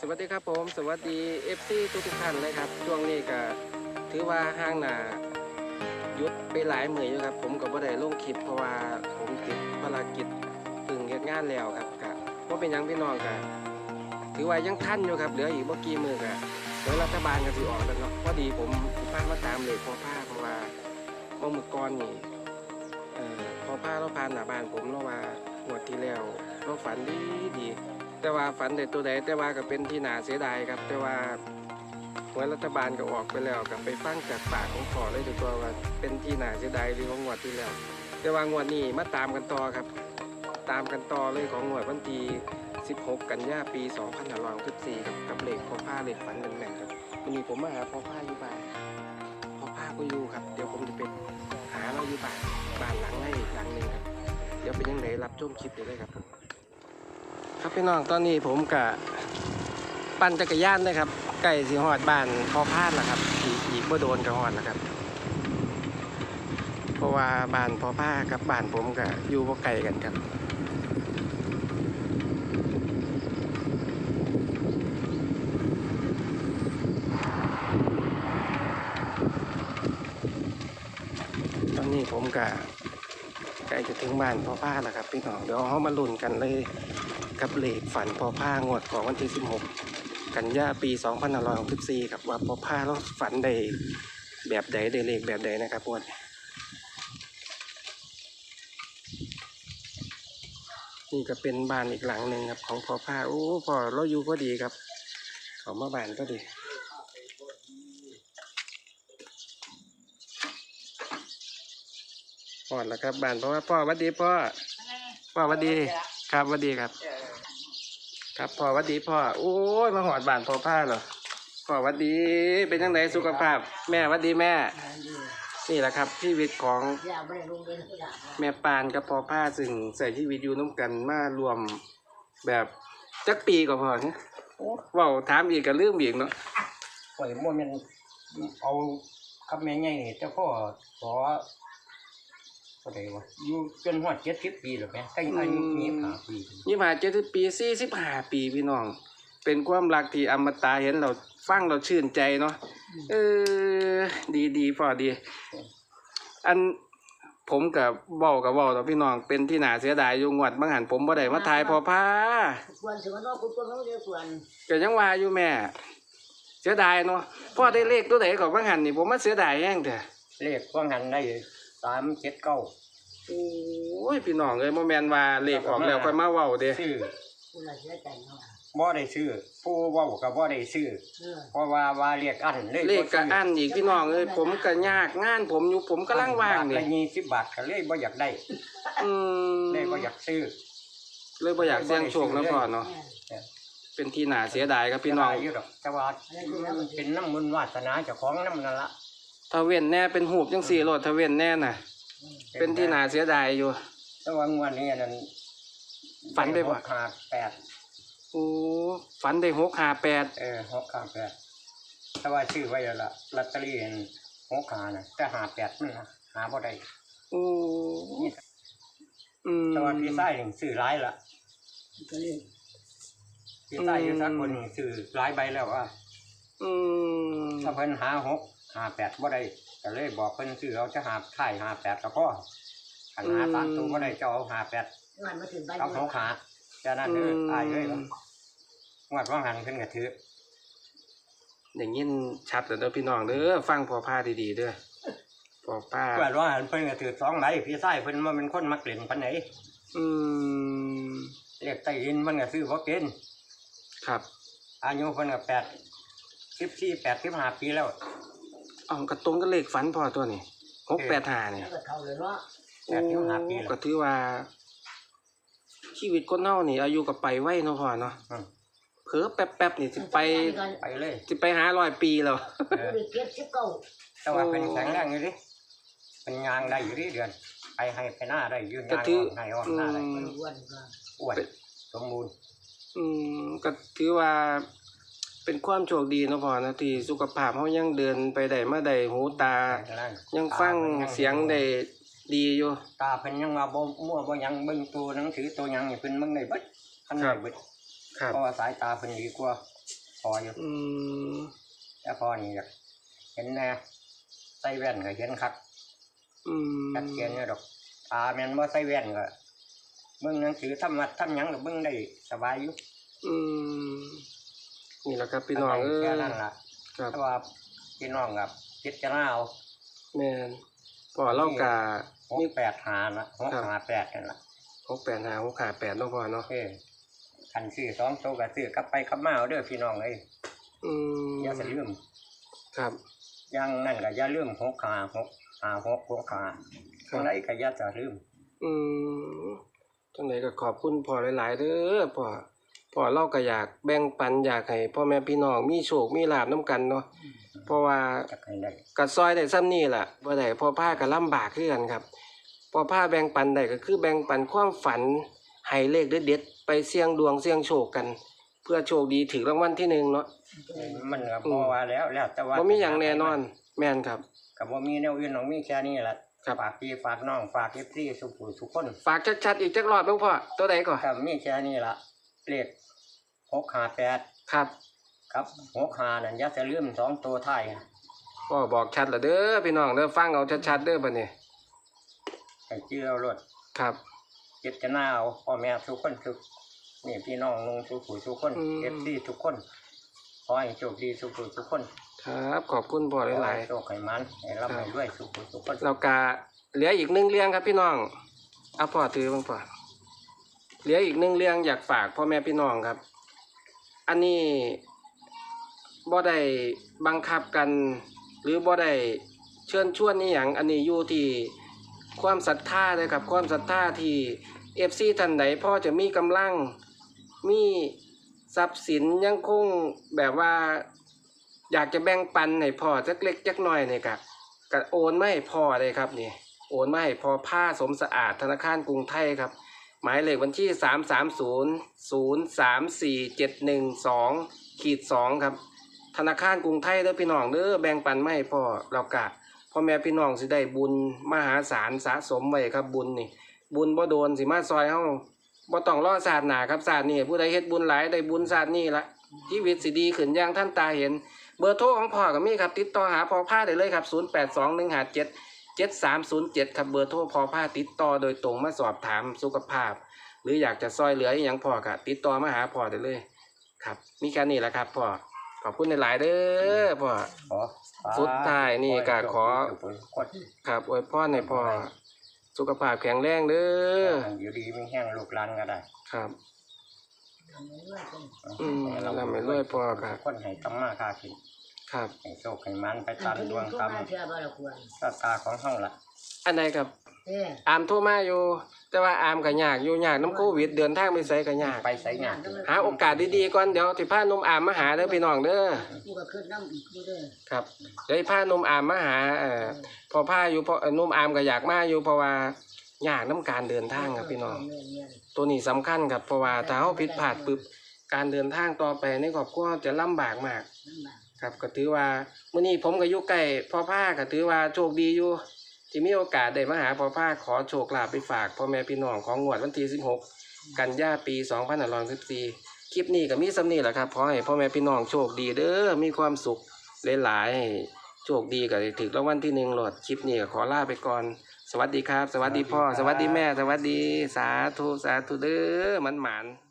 สวัสดีครับผม สวัสดี FC ทุกทุกท่านเลยครับช่วงนี้ก็ถือว่าห้างหนายุดไปหลายมืออยู่ครับ ผมก็บ่ได้ลงคลิปเพราะว่าผมติดภารกิจตึงเฮ็ดงานแล้วครับก็บ่าเป็นยังพี่น้องก็ถือว่ายังทันอยู่ครับเหลืออีกบ่อกี่มือก็เดี๋ยวรัฐบาลก็สิออกแล้วเนาะพอดีผมพามาตามเลยพอผ้าเพราะว่าเมื่อมื้อก่อนนี่เอ่อพอผ้าเราผ่านหน้าบ้านผมเนาว่างวดที่แล้วเราฝันดีดี แต่ว่าฝันแต่ตัวใดแต่ว่าก็เป็นที่นาเสียดายครับ แต่ว่าหวยรัฐบาลก็ออกไปแล้วกับไปฟังจากปากของขอเลยตัวตัวว่าเป็นที่นาเสียดายหรือของงวดที่แล้ว แต่ว่างวดนี้มาตามกันต่อครับ ตามกันต่อเลยของงวดวันที่16 กันยาปี2564ครับกับเหลขพ่อผ้าเหลขฝันเป็นแม่นครับวันนี้ผมมาหาพอผ้าอยู่บ้านพอผ้าก็อยู่ครับ เดี๋ยวผมจะไปหาเราอยู่บ้านบ้านหลังให้อีกหลังหนึ่งครับเดี๋ยวเป็นยังไงรับชมคลิปเดี๋ยวเลยครับ ครับพี่น้องตอนนี้ผมกับปั่นจักรยานนะครับใกล้สีหอดบ้านพอพาดแล้วครับอีกอีกเมื่อโดนกับหอดแล้วครับ เพราะว่าบ้านพอพากับบ้านผมก็อยู่บ่ไกลกันครับตอนนี้ผมกับใกล้จะถึงบ้านพอพาแล้วครับ พี่น้องเดี๋ยวเขามาลุ้นกันเลย กับเลขฝันพอพางวดของวันที่ 16 กันยาปี 2564 ครับว่าพอพาแล้วฝันได้แบบใดได้เลขแบบใดนะครับงวดนี้นี่ก็เป็นบ้านอีกหลังหนึ่งครับ ของพอพาโอ้พอเราอยู่พอดีครับ เขามาบ้านพอดีพอดแล้วครับบ้านเพราะว่าพ่อหวัดดีพ่อพ่อหวัดดี ครับวัดดีครับ ครับพ่อวัดดีพ่อโอ้ยมาหอดบานพ่อผ้าเหรอพ่อวัดดีเป็นยังไงสุขภาพ แม่วัดดีแม่ นี่แหละครับชีวิตของแม่ปานกับพ่อผ้าซึ่งใส่ชีวิตอยู่น้ำกันมารวมแบบจักปีก็พอเนี่ยว้าถามอีกก็ลืมอีกเนาะข่อยบ่แม่นเอาคำแม่ใหญ่นี่แต่พ่อขอ ก็ได้ว่าอยู่จนฮอด70ปีแล้วแม่ใกล้อายุ25ปียี่สิบห้าเจ็ดสิบปีสี่สิบห้าปีพี่น้อง เป็นความรักที่อมตะเห็นเราฟังเราชื่นใจเนาะเออ ดีดีพอดี อันผมกับเว้ากับเว้าต่อพี่น้องเป็นที่น่าเสียดายอยู่งวดบางหันผมบ่ได้มาถ่ายพอพาควรถึงว่านอกคุณควรต้องเรียกควรก็ยังว่าอยู่แม่ เสียดายเนาะพ่อได้เลขตัวไหนของบางหันนี่ผมมาเสียดายแห้งแต่เลขว่างั้นได้ 379โอ้ยพี่น้องเอ้ยโมแมนว่าเลขออกแล้วค่อยมาเว้าเด้ซื้อคุณละเสียใจเนาะบ่ได้ซื้อผู้เว้าก็บ่ได้ซื้อเออเพราะว่าว่าเรียกอันเลยเลขก็อันอีกพี่น้องเอ้ยผมก็ยากงานผมอยู่ผมกำลังว่างนี่นี่20บาทก็เลยบ่อยากได้อืมเลยบ่อยากซื้อเลยบ่อยากเสี่ยงโชคแล้วก่อนเนาะเป็นที่น่าเสียดายครับพี่น้องเสียดายอยู่ดอกแต่ว่ามันเป็นน้ำมุนวาสนาเจ้าของน้ำนั่นละ ถ้าเว้นแน่เป็นหูบจังสี่โลดถ้าเว้นแน่น่ะ เป็นที่น่าเสียดายอยู่แต่ว่างวดนี้นั่นฝันได้บ่หกห้าแปดโอ้ฝันได้หกห้าแปดเออหกห้าแปดแต่ว่าชื่อไว้แล้วละลอตเตอรี่อันหกห้าน่ะแต่หาแปดมันน่ะหาบ่ได้โอ้อืมแต่ว่าพี่ไส้หนึ่งซื้อหลายละก็เลยพี่ไส้อยู่สักคนหนึ่งซื้อหลายใบแล้วว่าอืมถ้าเพิ่นหาหก หาแปดบ่ได้ก็เลยบอกเพิ่นซื้อเอาจะหาถ่ายหาแปดแล้วก็ขันหาสามตัวบ่ได้จะเอาหาแปดงานมาถึงบ้านเอาหกหาจะนั่นเด้อตายเลยว่างวดว่างหันขึ้นกระถืออย่างนี้ชัดแล้วเด้อพี่น้องเด้อฟังพอผ้าดีๆเด้อพอผ้างวดว่างหันเพิ่นกระถือสองไหลพี่ไส้เพิ่นมาเป็นคนมักเล่นปานไหนอืมเรียกไต้ยินมันก็ซื้อบ่เป็นครับ อายุเพิ่นก็แปดสิบสี่แปดสิบห้าปีแล้ว เอ๋อกระตรงก็เลขฝันพอตัวนี้หกแปดห้าเนี่ยแล้วก็เข้าเลยเนาะแปดสิบห้าปีแล้วก็ถือว่า ชีวิตคนเฮานี่ อายุก็ไปไวเนาะพ่อเนาะอืมเผลอแป๊บๆนี่สิไปไปเลยสิไปหาร้อยปีแล้ว เออไปเก็บสิบเก้าแต่ว่าเป็นแข็งแรงอยู่ดิเป็นยางได้อยู่ดิเดือนไปให้ไปหน้าได้อยืนก็ยางถือให้อ้อมหน้าได้อืมอ้วนก็อ้วนสมบูรณ์อืมก็ถือว่า เป็นความโชคดีเนาะพ่อนะที่สุขภาพเฮายังเดินไปได้มาได้หูตาแข็แรงยังฟังตาพิ่นเสียงได้ดีอยู่ตาเพิ่นยังว่าบ่มั่วบ่หยังเบิ่งตัวหนังสือตัวหยังนี่เพิ่นเบิ่งได้เบิดคันครัได้บเบิดครับเพราะว่าสายตาเพิ่นดีกว่าพออยู่อืมแต่พอนี่อยากเห็นแน่ใส่แว่นก็เห็นคักอืมชัดเจนอยู่ดอกตาแม่นบ่ใส่แว่นก็เบิ่งหนังสือทำวัดทำหยังก็เบิ่งได้สบายอยู่อืม นี่แหละครับพี่น้องเอ้ยแค่นั้นล่ะครับแต่ว่าพี่น้องกับพิจารณาเอาแม่นพ่อเล่ากาหกแปดหานะหกหาแปดนั่นล่ะหกแปดหาหกขาแปดเนาะพ่อเนาะเออคันซื้อสองโตวก็ซื้อกลับไปกลับมาเอาเด้อพี่น้องเอ้ยอืมอย่าสลืมครับอย่างนั่นก็อย่าลืมหกขาหกหาหกหกขาครัจับงไรก็อย่าจะลืม อืมจังไหนก็ขอบคุณพ่อหลาย ๆเด้อพ่อ พ่อเราก็อยากแบ่งปันอยากให้พ่อแม่พี่น้องมีโชคมีลาบน้กันเนาะเพราะว่าจะให้ได้กัซอยได้ซ้ำนี่ล่ะบ่ได้พอผ้าก็ลำบากคือกันครับพอผ้าแบ่งปันได้ก็คือแบ่งปันความฝันให้เลขเด็ดๆไปเสี่ยงดวงเสี่ยงโชคกัน เพื่อโชคดีถึงรางวัลที่หนึ่งเนาะ มันก็บ่ว่าแล้วแล้วแต่ว่าบ่มีหยังแน่นอนแม่นครับ ก็บ่มีแนวอื่นหรอกมีแค่นี้ล่ะครับ ฝากพี่ฝากน้องฝาก FC ทุกผู้ทุกคน ฝากชัดๆอีกจักรอบเบ้างพ่อตัวใดก่อนก็มีแค่นี้ล่ะ เลขหกห้าแปดครับ ครับหกห้านั่นอย่าจะลืมสองตัวท้ายพ่อบอกชัดและเด้อพี่น้องเด้อฟังเอาชัดๆเด้อบัดนี้ให้เชื่อรถครับ เจ็บจะหน้าเอาพ่อแม่ทุกคนทุกนี่พี่น้องลุงทุกผู้ทุกคนอืม เอฟซีทุกคนขอให้โชคดีทุกผู้ทุกคนครับ ขอบคุณพ่อหลายขอให้โชคให้มันให้รับ ให้ด้วยทุกผู้ทุกคนๆเรากาเหลืออีกหนึ่งเรื่องครับพี่น้องเอาพ่อถือบ้างพ่อ เหลืออีกหนึ่งเรื่องอยากฝากพ่อแม่พี่น้องครับ อันนี้บ่ได้บังคับกัน หรือบ่ได้เชิญชวนนี่อย่างอันนี้อยู่ที่ความศรัทธาเลยครับ ความศรัทธาที่เอฟซีท่านไหนพ่อจะมีกำลังมีทรัพย์สินยังคงแบบว่า อยากจะแบ่งปันให้พ่อจักเล็กจักน้อยเนี่ยครับก็โอนไมาให้พ่อเลยครับนี่โอนไมาให้พ่อผ้าสมสะอาดธนาคารกรุงไทยครับ หมายเลขบัญชีสามสามศูนย์ศูนย์สามสี่เจ็ดหนึ่งสองขีดสองครับ ธนาคารกรุงไทยเด้อพี่น้องเด้อแบ่งปันไมาให้พ่อเรากะพ่อแม่พี่น้องสิได้บุญมหาศาลสะสมไว้ครับบุญนี่ บุญบ่โดนสิมาซอยเฮาบ่ต้องรอศาสตร์หนาครับศาสตร์นี่ผู้ใดเฮ็ดบุญหลายได้บุญศาสตร์นี่ละชีวิตสิดีขึ้นอย่างท่านตาเห็น เบอร์โทรของพ่อก็มีครับ ติดต่อหาพ่อผ้าได้เลยครับ 082157 7307ครับเบอร์โทรพ่อผ้าติดต่อโดยตรงมาสอบถามสุขภาพ หรืออยากจะซอยเหลืออหยังพ่อก็ติดต่อมาหาพ่อได้เลย ครับ มีแค่นี้แหละครับพ่อขอบคุณหลายๆเด้อพ่อขอสุดท้ายนี่ก็ขอทุกผู้ทุกคนครับอวยพรให้พ่อสุขภาพแข็งแรงเด้ออยู่ดีมีแห้งลูกหลานก็ได้ครับทำให้ด้วยกันอืมร่ำให้รวยพ่อครับทุกคนให้ทำมาค้ากิน ครับ ให้โชคให้มันไปตามเป็นดดววงงกรรมมาเชื่อบ่ละควรชะตาของเฮาล่ะอันใดครับเอ้ยอามโทรมาอยู่ แต่ว่าอามก็ยากอยู่ยากน้ำโควิดเดินทางไปไสก็ยาก ไปใส่งานหาโอกาสดีๆก่อนเดี๋ยวสิพาหนุ่มอามมาหาเด้อพี่น้องเด้อกูก็ขึ้นน้ำอีกกูเด้อครับเดี๋ยวสิพาหนุ่มอามมาหาเอ่อพอพาอยู่เพราะเอ่อหนุ่มอามก็อยากมาอยู่เพราะว่ายากน้ำการเดินทางครับพี่น้องเยเยตัวนี้สำคัญครับเพราะว่าถ้าเฮาผิดพลาดปุ๊บการเดินทางต่อไปในครอบครัวจะลำบากมาก ลำบาก ครับก็ถือว่ามื้อนี้ผมก็อยู่ใกล้พ่อผ้าก็ถือว่าโชคดีอยู่ที่มีโอกาสได้มาหาพ่อผ้าขอโชคลาภไปฝากพ่อแม่พี่น้องของงวดวันที่16 กันยาปี2564คลิปนี้ก็มีสำนีแหละครับขอให้พ่อแม่พี่น้องโชคดีเด้อมีความสุขหลายๆให้โชคดีก็ได้ถึงรางวัลที่หนึ่งโหลดคลิปนี้ก็ขอลาไปก่อน สวัสดีครับ สวัสดีพ่อ สวัสดีแม่ สวัสดีสาธุสาธุเด้อมันหมานๆ